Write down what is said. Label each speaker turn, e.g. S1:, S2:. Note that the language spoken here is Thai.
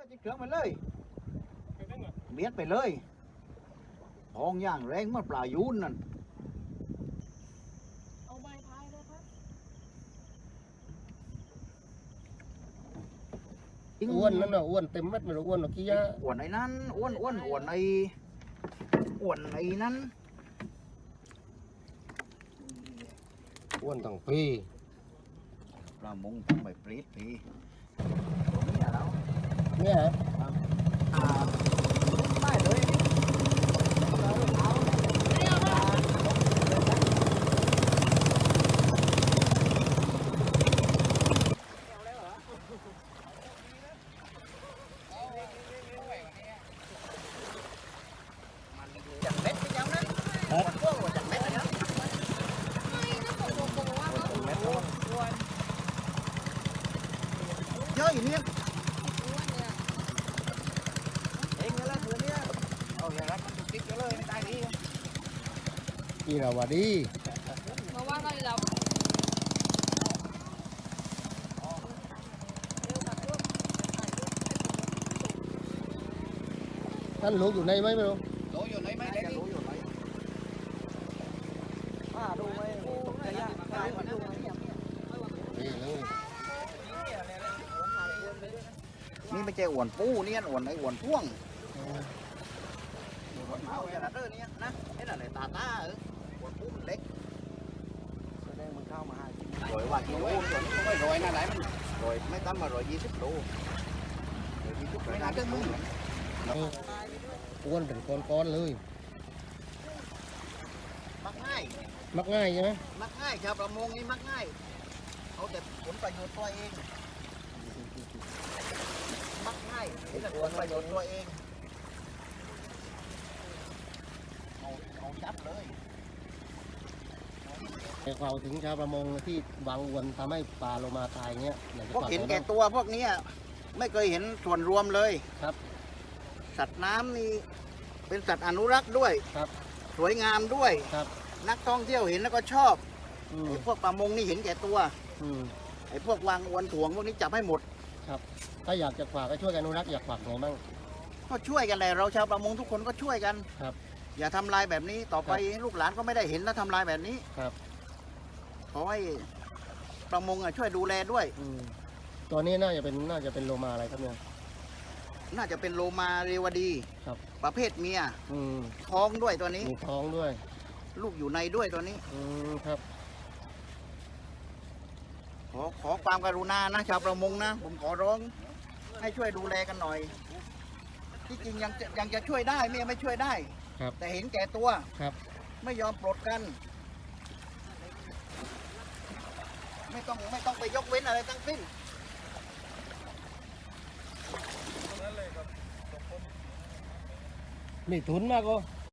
S1: เครื่องไปเลยเบียดไปเลยทองอย่างแรงเมื่อปลายูนนั่น
S2: เอาใบพายเลยครับ
S3: อ้วนนั่นน่ะอ้วนเต็มเม็ดไม่รู้อ้วนหรอกขี้ยา
S1: อ้วนไอ้นั้นอ้วนอ้วนอ้วนไอ้อ้วนไอ้นั้น
S3: อ้วนตั้งปี
S1: ปลามงทำใบปรีดทีตรงนี้แล้ว
S3: เนี่ยฮะ
S1: อี
S3: ราวดี
S2: มาว่าเราเรา
S3: ท่านลูกอยู่ในไหมไม่รู้
S1: โลอยู่ไหนไหมเด็กโลอยู่ไหนอ่าดูไว้ระยะไกลมันดูไว้อย่างเนี้ย
S3: นี่เลย
S1: นี่ไม่ใช่อวนปูเนี่ยอวนไอ้อวนพ่วงอวนเมาอย่างนั้นเด้อเนี่ยนะไอ้นั่นแหละตาตาเอออ้วนปูมันเล็กแสดงมันเข้ามาให้ ร้อยว่ากิโลส่วนนี้ไม่ร้อยนะไหนมันร้อยไม่ต่ำกว่าร้อยยี่สิบโลร้อยยี่สิบไม่น่าจะมึง
S3: นี่อ้วนเป็นก้อนๆเลย
S1: มักง่าย
S3: มักง่ายใช่ไหม
S1: มักง่ายชาวประมงนี่มักง่ายเอาแต่ผลประโยชน์ตัวเองมักง่ายเห็นแต่ผลประโยชน์ตัวเองเอาเอาจับเลย
S3: แต่ความถึงชาวประมงที่วางอวนทำให้ปลาโลมาตายเงี้ยอยากจะ
S1: พวก
S3: ฝาก
S1: เห็น
S3: ไว้
S1: แก่
S3: บ้าง
S1: ตัวพวกเนี้ยไม่เคยเห็นส่วนรวมเลย
S3: ครับ
S1: สัตว์น้ำนี่เป็นสัตว์อนุรักษ์ด้วย
S3: ครับ
S1: สวยงามด้วย
S3: ครับ
S1: นักท่องเที่ยวเห็นแล้วก็ชอบ
S3: อืม
S1: ไอ้พวกประมงนี่เห็นแก่ตัว
S3: อืม
S1: ไอ้พวกวางอวนถ่วงพวกนี้จับให้หมด
S3: ถ้าอยากจะฝากก็ช่วยกันอนุรักษ์อยากฝากไงบ้าง
S1: ก็ช่วยกันแหละเราชาวประมงทุกคนก็ช่วยกัน
S3: ครับ
S1: อย่าทำลายแบบนี้ต่อไปลูกหลานก็ไม่ได้เห็นแล้วทำลายแบบนี้
S3: ครับ
S1: ขอให้ประมงอะช่วยดูแลด้วย
S3: อืมตัวนี้น่าจะเป็นน่าจะเป็นโลมาอะไรครับเนี่ย
S1: น่าจะเป็นโลมาเรวดี
S3: ครับ
S1: ประเภทเมีย
S3: อืม
S1: ท้องด้วยตัวนี้
S3: มีท้องด้วย
S1: ลูกอยู่ในด้วยตัวนี้
S3: อืมครับ
S1: ขอขอความกรุณานะชาวประมงนะ ผมขอร้อง ให้ช่วยดูแลกันหน่อย ที่จริงยังจะยังจะช่วยได้ไม่ไม่ช่วยได้
S3: ครับ
S1: แต่เห็นแก่ตัว
S3: ครับ
S1: ไม่ยอมปลดกัน ไม่ต้องไม่ต้องไปยกเว้นอะไรทั้งสิ้น
S3: มีทุนมากก็
S1: ค